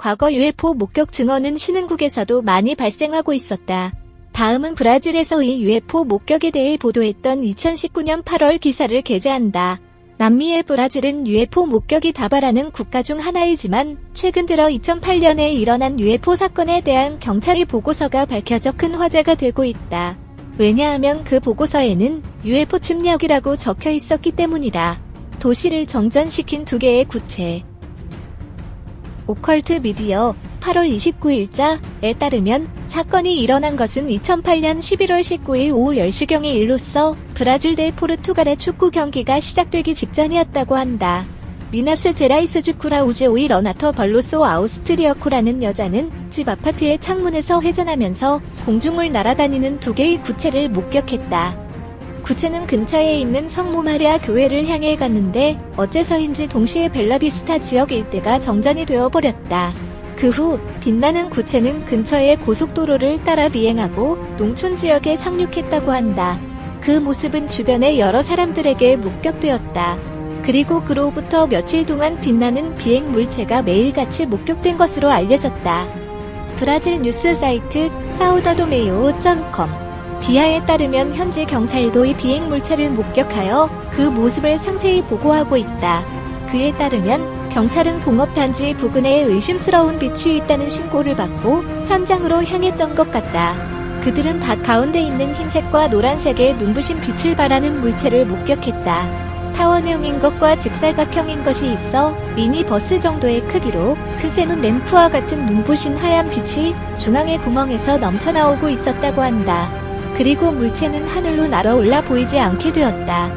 과거 UFO 목격 증언은 신흥국에서도 많이 발생하고 있었다. 다음은 브라질에서의 UFO 목격에 대해 보도했던 2019년 8월 기사를 게재한다. 남미의 브라질은 UFO 목격이 다발하는 국가 중 하나이지만 최근 들어 2008년에 일어난 UFO 사건에 대한 경찰의 보고서가 밝혀져 큰 화제가 되고 있다. 왜냐하면 그 보고서에는 UFO 침략이라고 적혀 있었기 때문이다. 도시를 정전시킨 두 개의 구체. 오컬트 미디어 8월 29일자에 따르면 사건이 일어난 것은 2008년 11월 19일 오후 10시경의 일로서 브라질 대 포르투갈의 축구 경기가 시작되기 직전이었다고 한다. 미나스 제라이스 주 쿠라우즈 오이 러나터 벌로소 아우스트리어코라는 여자는 집 아파트의 창문에서 회전하면서 공중을 날아다니는 두 개의 구체를 목격했다. 구체는 근처에 있는 성모 마리아 교회를 향해 갔는데 어째서인지 동시에 벨라비스타 지역 일대가 정전이 되어버렸다. 그 후 빛나는 구체는 근처의 고속도로를 따라 비행하고 농촌 지역에 상륙했다고 한다. 그 모습은 주변의 여러 사람들에게 목격되었다. 그리고 그로부터 며칠 동안 빛나는 비행 물체가 매일같이 목격된 것으로 알려졌다. 브라질 뉴스 사이트 사우더도메이오.com 비하에 따르면 현재 경찰도 이 비행 물체를 목격하여 그 모습을 상세히 보고하고 있다. 그에 따르면 경찰은 공업단지 부근에 의심스러운 빛이 있다는 신고를 받고 현장으로 향했던 것 같다. 그들은 밭 가운데 있는 흰색과 노란색의 눈부신 빛을 발하는 물체를 목격했다. 타원형인 것과 직사각형인 것이 있어 미니 버스 정도의 크기로 크세눈 램프와 같은 눈부신 하얀 빛이 중앙의 구멍에서 넘쳐나오고 있었다고 한다. 그리고 물체는 하늘로 날아올라 보이지 않게 되었다.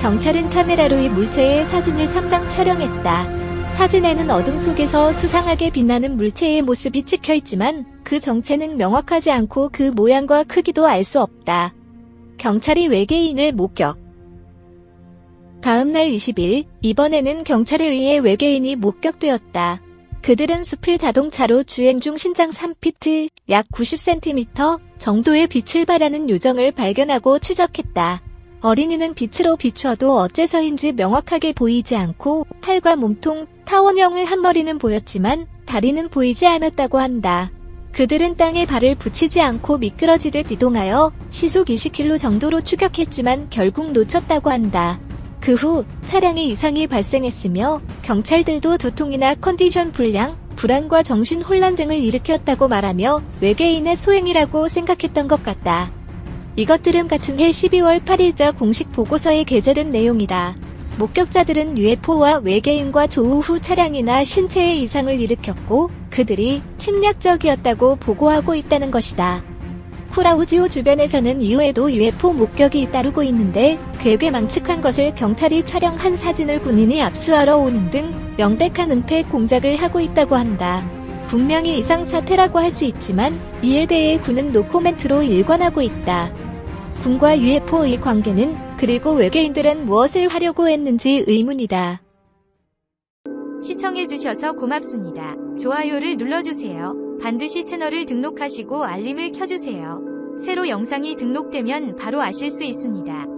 경찰은 카메라로 이 물체의 사진을 3장 촬영했다. 사진에는 어둠 속에서 수상하게 빛나는 물체의 모습이 찍혀 있지만 그 정체는 명확하지 않고 그 모양과 크기도 알 수 없다. 경찰이 외계인을 목격. 다음날 20일, 이번에는 경찰에 의해 외계인이 목격되었다. 그들은 숲을 자동차로 주행 중 신장 3피트, 약 90cm 정도의 빛을 발하는 요정을 발견하고 추적했다. 어린이는 빛으로 비추어도 어째서인지 명확하게 보이지 않고 팔과 몸통, 타원형을 한 머리는 보였지만 다리는 보이지 않았다고 한다. 그들은 땅에 발을 붙이지 않고 미끄러지듯 이동하여 시속 20km 정도로 추격했지만 결국 놓쳤다고 한다. 그 후 차량에 이상이 발생했으며 경찰들도 두통이나 컨디션 불량, 불안과 정신 혼란 등을 일으켰다고 말하며 외계인의 소행이라고 생각했던 것 같다. 이것들은 같은 해 12월 8일자 공식 보고서에 게재된 내용이다. 목격자들은 UFO와 외계인과 조우 후 차량이나 신체에 이상을 일으켰고 그들이 침략적이었다고 보고하고 있다는 것이다. 쿠라우지오 주변에서는 이후에도 UFO 목격이 잇따르고 있는데 괴괴 망측한 것을 경찰이 촬영한 사진을 군인이 압수하러 오는 등 명백한 은폐 공작을 하고 있다고 한다. 분명히 이상 사태라고 할 수 있지만 이에 대해 군은 노코멘트로 일관하고 있다. 군과 UFO의 관계는 그리고 외계인들은 무엇을 하려고 했는지 의문이다. 시청해주셔서 고맙습니다. 좋아요를 눌러주세요. 반드시 채널을 등록하시고 알림을 켜주세요. 새로 영상이 등록되면 바로 아실 수 있습니다.